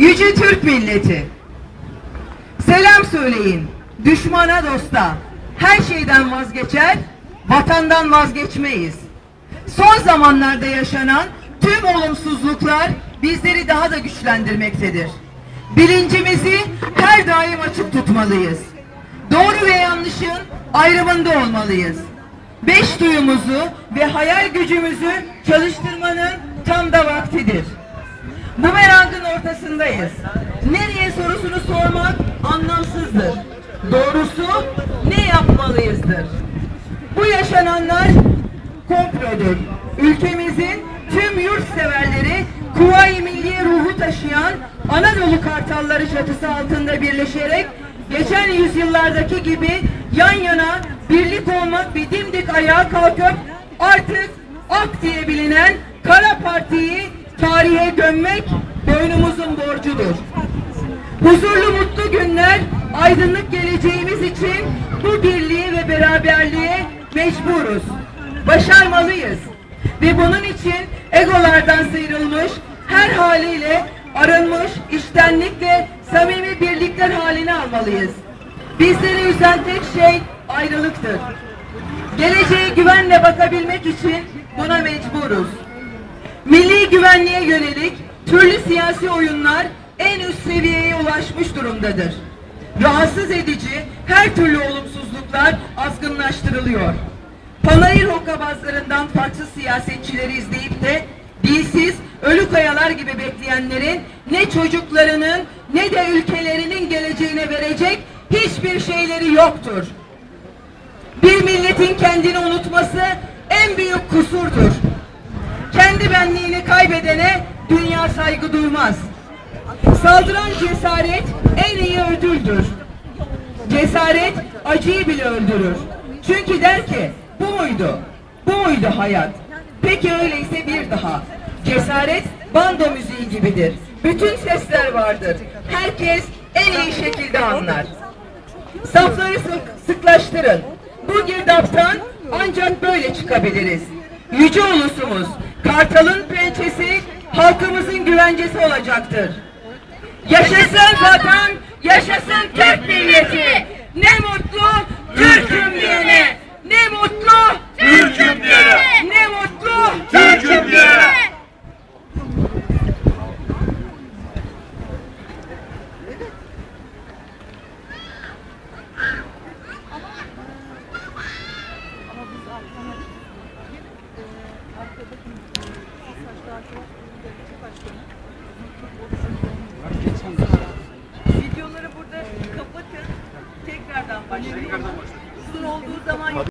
Yüce Türk milleti. Selam söyleyin. Düşmana dosta. Her şeyden vazgeçer, vatandan vazgeçmeyiz. Son zamanlarda yaşanan tüm olumsuzluklar bizleri daha da güçlendirmektedir. Bilincimizi her daim açık tutmalıyız. Doğru ve yanlışın ayrımında olmalıyız. Beş duyumuzu ve hayal gücümüzü çalıştırmanın tam da vaktidir. Bumerangın ortasındayız. Nereye sorusunu sormak anlamsızdır. Doğrusu ne yapmalıyızdır. Bu yaşananlar komplodur. Ülkemizin tüm yurtseverleri Kuvayi Milliye ruhu taşıyan Anadolu Kartalları çatısı altında birleşerek geçen yüzyıllardaki gibi yan yana birlik olmak ve dimdik ayağa kalkıp artık AK diye bilinen Kara Parti'yi tarihe gömmek boynumuzun borcudur. Huzurlu mutlu günler, aydınlık geleceğimiz için bu birliği ve beraberliğe mecburuz. Başarmalıyız. Ve bunun için egolardan sıyrılmış, her haliyle arınmış, içtenlikle samimi birlikler haline almalıyız. Bizleri üzen tek şey ayrılıktır. Geleceğe güvenle bakabilmek için buna mecburuz. Milli güvenliğe yönelik türlü siyasi oyunlar en üst seviyeye ulaşmış durumdadır. Rahatsız edici her türlü olumsuzluklar azgınlaştırılıyor. Panayır hokkabazlarından farklı siyasetçileri izleyip de dilsiz, ölü kayalar gibi bekleyenlerin ne çocuklarının ne de ülkelerinin geleceğine verecek hiçbir şeyleri yoktur. Bir milletin kendini unutması en büyük kusurdur. Kendi benliğini kaybedene dünya saygı duymaz. Saldıran cesaret en iyi ödüldür. Cesaret acıyı bile öldürür. Çünkü der ki bu muydu? Bu muydu hayat? Peki öyleyse bir daha. Cesaret bando müziği gibidir. Bütün sesler vardır. Herkes en iyi şekilde anlar. Safları sık, sıklaştırın. Bu girdaptan ancak böyle çıkabiliriz. Yüce ulusumuz, Kartal'ın pençesi halkımızın güvencesi olacaktır. Yaşasın vatan, yaşasın Türk milleti. Ne mutlu Türk'üm diyene. Ne mutlu Türk'üm diyene. Ne mutlu Türk'üm diyene. Videoları burada kapatın. Tekrardan başlayın. Uzun olduğu zaman